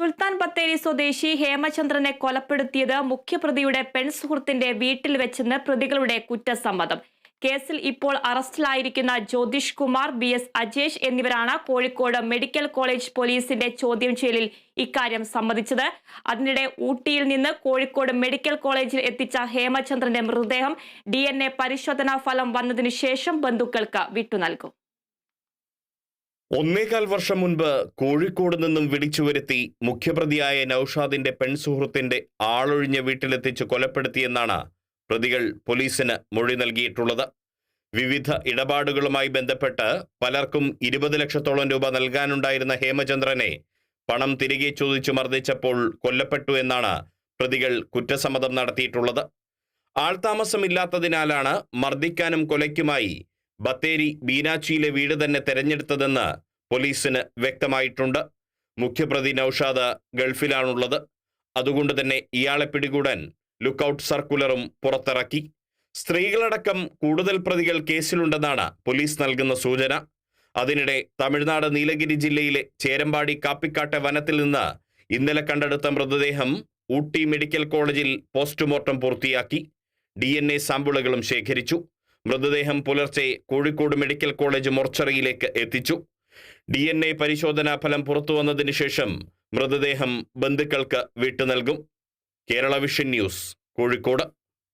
സുൽത്താൻ ബത്തേരി സ്വദേശി ഹേമചന്ദ്രനെ കൊലപ്പെടുത്തിയത് മുഖ്യപ്രതിയുടെ പെൺസുഹൃത്തിന്റെ വീട്ടിൽ വെച്ചെന്ന് പ്രതികളുടെ കുറ്റസമ്മതം. കേസിൽ ഇപ്പോൾ അറസ്റ്റിലായിരിക്കുന്ന ജ്യോതിഷ് കുമാർ ബി എസ് അജേഷ് എന്നിവരാണ് കോഴിക്കോട് മെഡിക്കൽ കോളേജ് പോലീസിന്റെ ചോദ്യം ചെയ്യലിൽ ഇക്കാര്യം സമ്മതിച്ചത്. അതിനിടെ ഊട്ടിയിൽ നിന്ന് കോഴിക്കോട് മെഡിക്കൽ കോളേജിൽ എത്തിച്ച ഹേമചന്ദ്രന്റെ മൃതദേഹം ഡി പരിശോധനാ ഫലം വന്നതിനു ശേഷം ബന്ധുക്കൾക്ക് വിട്ടുനൽകും ഒന്നേകാൽ വർഷം മുൻപ് കോഴിക്കോട് നിന്നും വിളിച്ചു വരുത്തി മുഖ്യപ്രതിയായ നൌഷാദിന്റെ പെൺസുഹൃത്തിന്റെ ആളൊഴിഞ്ഞ വീട്ടിലെത്തിച്ച് കൊലപ്പെടുത്തിയെന്നാണ് പ്രതികൾ പോലീസിന് മൊഴി നൽകിയിട്ടുള്ളത്. വിവിധ ഇടപാടുകളുമായി ബന്ധപ്പെട്ട് പലർക്കും ഇരുപത് ലക്ഷത്തോളം രൂപ നൽകാനുണ്ടായിരുന്ന ഹേമചന്ദ്രനെ പണം തിരികെ ചോദിച്ചു മർദ്ദിച്ചപ്പോൾ കൊല്ലപ്പെട്ടു എന്നാണ് പ്രതികൾ കുറ്റസമ്മതം നടത്തിയിട്ടുള്ളത്. ആൾതാമസമില്ലാത്തതിനാലാണ് മർദ്ദിക്കാനും കൊലയ്ക്കുമായി ബത്തേരി ബീനാച്ചിയിലെ വീട് തന്നെ തെരഞ്ഞെടുത്തതെന്ന് പോലീസിന് വ്യക്തമായിട്ടുണ്ട്. മുഖ്യപ്രതി നൌഷാദ് ഗൾഫിലാണുള്ളത്. അതുകൊണ്ട് തന്നെ ഇയാളെ പിടികൂടാൻ ലുക്കൌട്ട് സർക്കുലറും പുറത്തിറക്കി. സ്ത്രീകളടക്കം കൂടുതൽ പ്രതികൾ കേസിലുണ്ടെന്നാണ് പോലീസ് നൽകുന്ന സൂചന. അതിനിടെ തമിഴ്നാട് നീലഗിരി ജില്ലയിലെ ചേരമ്പാടി കാപ്പിക്കാട്ടെ വനത്തിൽ നിന്ന് ഇന്നലെ കണ്ടെടുത്ത മൃതദേഹം ഊട്ടി മെഡിക്കൽ കോളേജിൽ പോസ്റ്റ്മോർട്ടം പൂർത്തിയാക്കി. ഡി എൻ എ സാമ്പിളുകളും ശേഖരിച്ചു. മൃതദേഹം പുലർച്ചെ കോഴിക്കോട് മെഡിക്കൽ കോളേജ് മൊർച്ചറിയിലേക്ക് എത്തിച്ചു. ഡി എൻ എ പരിശോധനാ ഫലം പുറത്തു വന്നതിന് ശേഷം മൃതദേഹം ബന്ധുക്കൾക്ക് വിട്ടു നൽകും. Kerala Vision News Kozhikode.